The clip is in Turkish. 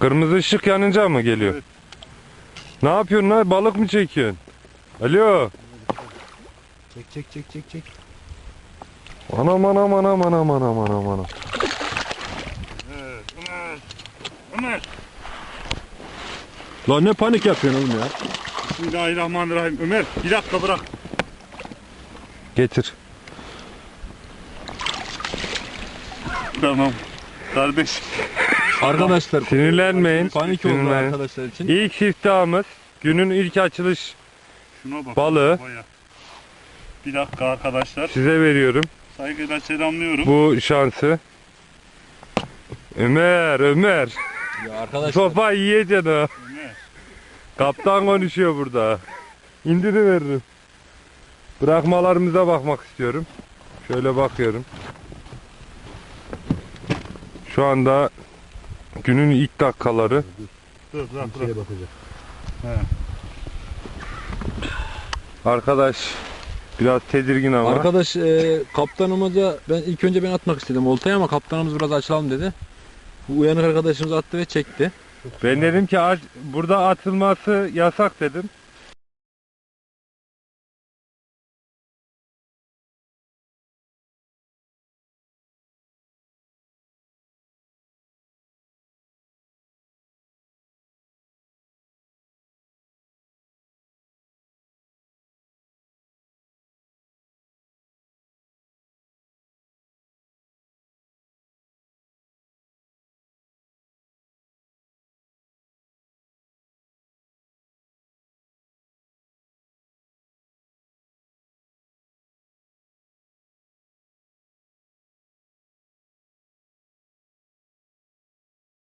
Kırmızı ışık yanınca mı geliyor? Evet. Ne yapıyorsun lan? Balık mı çekiyorsun? Alo. Çek çek çek çek çek. Anam anam anam anam anam anam anam. Evet, Ömer. Ömer. Lan ne panik yapıyorsun oğlum ya? Bismillahirrahmanirrahim. Ömer bir dakika bırak. Getir. Tamam. Kardeş. Arkadaşlar Sinirlenmeyin. panik oldu Sinirlenmeyin. arkadaşlar için. İlk siftahımız. Günün ilk açılış Şuna bak. Balığı. Baya. Bir dakika arkadaşlar. size veriyorum. Saygıyla selamlıyorum. Bu şansı. Ömer, Ömer. Ya arkadaşlar Sopa yiyeceksin ha. Ömer. Kaptan konuşuyor burada. İndiri veririm. Bırakmalarımıza bakmak istiyorum. Şöyle bakıyorum. Şu anda günün ilk dakikaları. Dur bırak bırak. şeye bakacak. Arkadaş biraz tedirgin ama. Arkadaş e, kaptanımıza ben ilk önce ben atmak istedim oltayı ama kaptanımız biraz açalım dedi. Bu uyanık arkadaşımız attı ve çekti. Ben dedim ki burada atılması yasak dedim.